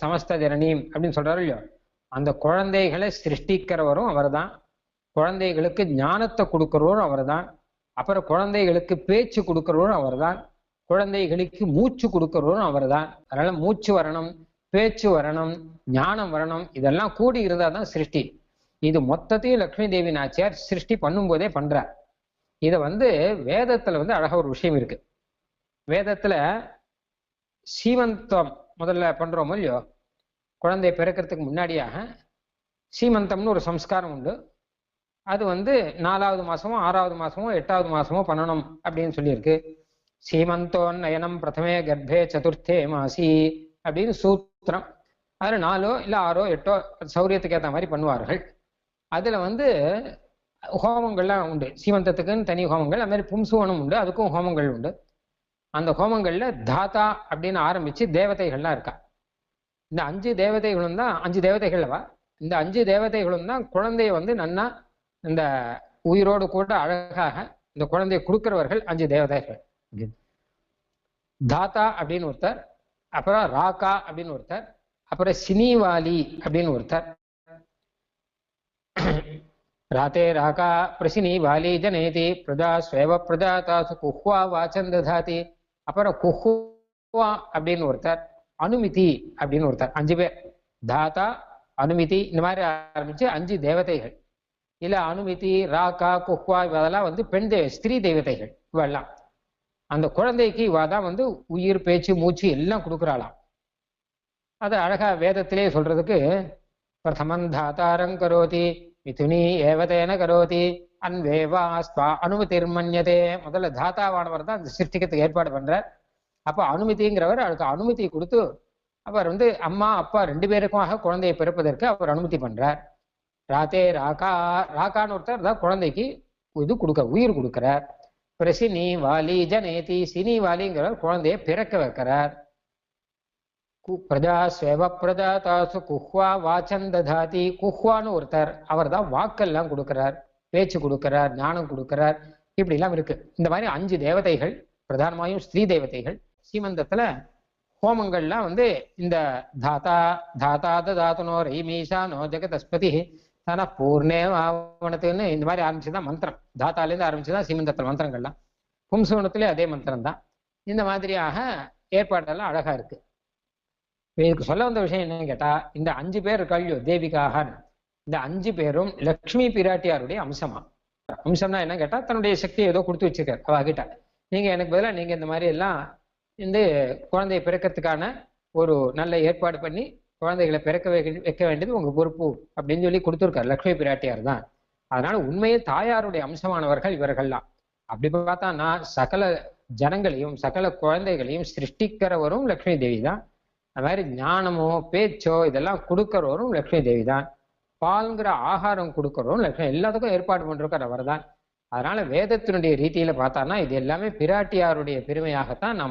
சமஸ்த ஜனனீம் அப்படின்னு சொல்றாரு இல்லையோ? அந்த குழந்தைகளை சிருஷ்டிக்கிறவரும் அவர்தான். குழந்தைகளுக்கு ஞானத்தை கொடுக்கிறவரும் அவர்தான். அப்புறம் குழந்தைகளுக்கு பேச்சு கொடுக்கிறவரும் அவர்தான். குழந்தைகளுக்கு மூச்சு கொடுக்கிறவரும் அவர்தான். அதனால மூச்சு வரணும் பேச்சு வரணும் ஞானம் வரணும் இதெல்லாம் கூடி இருந்தால் தான் சிருஷ்டி. இது மொத்தத்தையும் லக்ஷ்மி தேவி நாச்சியார் சிருஷ்டி பண்ணும்போதே பண்றார். இதை வந்து வேதத்துல வந்து அழகா ஒரு விஷயம் இருக்கு. வேதத்துல சீமந்தம் முதல்ல பண்ணுறோமோ இல்லையோ? குழந்தை பிறக்கிறதுக்கு முன்னாடியாக சீமந்தம்னு ஒரு சம்ஸ்காரம் உண்டு. அது வந்து நாலாவது மாசமோ ஆறாவது மாசமோ எட்டாவது மாசமோ பண்ணணும் அப்படின்னு சொல்லியிருக்கு. சீமந்தோன்னயனம் பிரதமே கர்ப்பே சதுர்த்தே மாசி அப்படின்னு சூத்திரம். அதில் நாலோ இல்லை ஆறோ எட்டோ சௌரியத்துக்கு ஏற்ற மாதிரி பண்ணுவார்கள். அதில் வந்து ஹோமங்கள்லாம் உண்டு. சீமந்தத்துக்குன்னு தனி ஹோமங்கள் அது மாதிரி பும்சுவனம் உண்டு. அதுக்கும் ஹோமங்கள் உண்டு. அந்த ஹோமங்கள்ல தாத்தா அப்படின்னு ஆரம்பிச்சு தேவதைகள்லாம் இருக்கா. இந்த அஞ்சு தேவதைகளும் தான் அஞ்சு தேவதைகள்வா இந்த அஞ்சு தேவதைகளும் தான் குழந்தைய வந்து நன்னா இந்த உயிரோடு கூட அழகாக இந்த குழந்தையை கொடுக்கிறவர்கள் அஞ்சு தேவதைகள். தாத்தா அப்படின்னு ஒருத்தர் அப்புறம் ராக்கா அப்படின்னு ஒருத்தர் அப்புறம் சினிவாலி அப்படின்னு ஒருத்தர். ராத்தே ராகா பிரசினி வாலி ஜனேதி பிரஜா ஸ்வேவ பிரஜாதாசு குஹ்வா வாச்சம் ததாதி அப்புறம் குஹுவா அப்படின்னு ஒருத்தர் அனுமிதி அப்படின்னு ஒருத்தர் அஞ்சு பேர். தாத்தா அனுமிதி இந்த மாதிரி ஆரம்பிச்சு அஞ்சு தேவதைகள். இல்ல அனுமிதி ராக்கா குஹ்வா இவெல்லாம் வந்து பெண் தேவ ஸ்திரீ தேவதைகள் இவெல்லாம். அந்த குழந்தைக்கு இவா தான் வந்து உயிர் பேச்சு மூச்சு எல்லாம் கொடுக்குறாளாம். அது அழகா வேதத்திலே சொல்றதுக்கு பிரதமன் தாத்தாரம் கரோதி மிதுனி ஏவதேன கரோதி அன்வேவா அனுமதி அனுமதிர்மன்யதே. முதல்ல தாத்தாவானவர் தான் அந்த சிருஷ்டிக்கத்துக்கு ஏற்பாடு பண்றார். அப்போ அனுமதிங்கிறவர் அவருக்கு அனுமதி கொடுத்து அவர் வந்து அம்மா அப்பா ரெண்டு பேருக்குமாக குழந்தையை பிறப்பதற்கு அவர் அனுமதி பண்றார். ராத்தே ராகா ராகான்னு ஒருத்தர் தான் குழந்தைக்கு இது கொடுக்க உயிர் கொடுக்கிறார். பிரசினி வாலி ஜனேதி சினி வாலிங்கிறவர் குழந்தைய பிறக்க வைக்கிறார். கு- பிரஜா ஸ்வேவ பிரஜா தாசு குஹ்வா வாச்சந்த ததாதி குஹ்வான்னு ஒருத்தர் அவர் தான் வாக்கெல்லாம் கொடுக்கிறார். பேச்சு கொடுக்கிறார் ஞானம் கொடுக்கிறார் இப்படி எல்லாம் இருக்கு. இந்த மாதிரி அஞ்சு தேவதைகள் பிரதானமாயும் ஸ்ரீ தேவதைகள் ஸ்ரீமந்தத்துல ஹோமங்கள்லாம் வந்து இந்த தாத்தா தாத்தா தாத்துனோ ரீமீஷா நோ ஜெகதஸ்பதி தானா பூர்ணே ஆவணத்துன்னு இந்த மாதிரி ஆரம்பிச்சுதான் மந்திரம். தாத்தாலேருந்து ஆரம்பிச்சுதான் ஸ்ரீமந்தத்தில் மந்திரங்கள்லாம். பும்சவனத்திலே அதே மந்திரம் தான் இந்த மாதிரியாக ஏற்பாடெல்லாம் அழகா இருக்கு. இதுக்கு சொல்ல வந்த விஷயம் என்னன்னு கேட்டா இந்த அஞ்சு பேர் இருக்காளியோ தேவிகாகன்னு. இந்த அஞ்சு பேரும் லக்ஷ்மி பிராட்டியாருடைய அம்சமா? அம்சம்னா என்ன கேட்டா தன்னுடைய சக்தியை ஏதோ கொடுத்து வச்சிருக்காரு அவ கிட்ட. நீங்க எனக்கு பதிலாக நீங்க இந்த மாதிரி எல்லாம் இந்த குழந்தையை பிறக்கிறதுக்கான ஒரு நல்ல ஏற்பாடு பண்ணி குழந்தைகளை பிறக்க வைக்க வேண்டியது உங்க பொறுப்பு அப்படின்னு சொல்லி கொடுத்துருக்காரு லக்ஷ்மி பிராட்டியார் தான். அதனால உண்மையில் தாயாருடைய அம்சமானவர்கள் இவர்கள்லாம். அப்படி பார்த்தான்னா சகல ஜனங்களையும் சகல குழந்தைகளையும் சிருஷ்டிக்கிறவரும் லக்ஷ்மி தேவி தான். அது மாதிரி ஞானமோ பேச்சோ இதெல்லாம் கொடுக்கிறவரும் லக்ஷ்மி தேவி தான். பால்ங்கிற ஆகாரம் கொடுக்கறோம் லட்சம் எல்லாத்துக்கும் ஏற்பாடு பண்றவர் அவர் தான் அதனால வேதத்தினுடைய ரீதியில பார்த்தான்னா இது எல்லாமே பிராட்டியாருடைய பெருமையாகத்தான் நாம்